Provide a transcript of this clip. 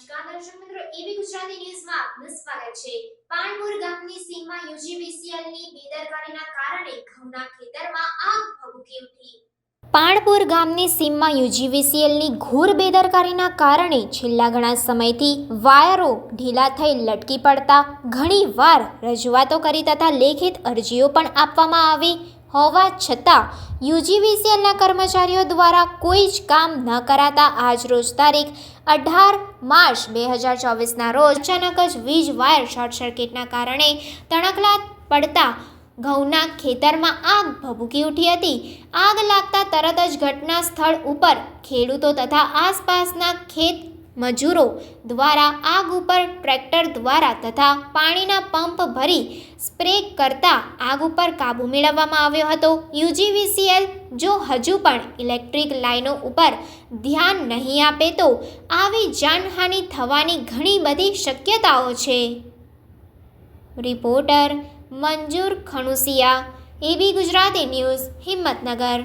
નમસ્કાર દર્શક મિત્રો એબી ગુજરાતી ન્યૂઝમાં આપનું સ્વાગત છે. પાણપુર ગામની સીમમાં યુજીબીસીએલની બેદરકારીના કારણે ઘઉંના ખેતરમાં આગ ભભૂકી ઉઠી. પાણપુર ગામની સીમમાં યુજીવીસીએલની ઘોર બેદરકારીના કારણે છેલ્લા ઘણા સમયથી વાયરો ઢીલા થઈ લટકી પડતા ઘણીવાર રજૂઆતો કરી તથા લેખિત અરજીઓ પણ આપવામાં આવી. હોવા છતાં, યુજીવીસીએલના કર્મચારીઓ દ્વારા કોઈ જ કામ ન કરાતા આજ રોજ તારીખ અઢાર માર્ચ બે હજાર ચોવીસના રોજ અચાનક જ વીજ વાયર શોર્ટ સર્કિટના કારણે તણકલા પડતા ઘઉંના ખેતરમાં આગ ભભૂકી ઉઠી હતી. આગ લાગતા તરત જ ઘટના સ્થળ ઉપર ખેડૂતો તથા આસપાસના ખેત મજૂરો દ્વારા આગ ઉપર ટ્રેક્ટર દ્વારા તથા પાણીના પંપ ભરી સ્પ્રે કરતા આગ ઉપર કાબૂ મેળવવામાં આવ્યો હતો. યુજીવીસીએલ જો હજુ પણ ઇલેક્ટ્રિક લાઈનો ઉપર ધ્યાન નહીં આપે તો આવી જાનહાનિ થવાની ઘણી બધી શક્યતાઓ છે. Reporter Manjur Khanusiya, A B Gujarati news, Himmatnagar.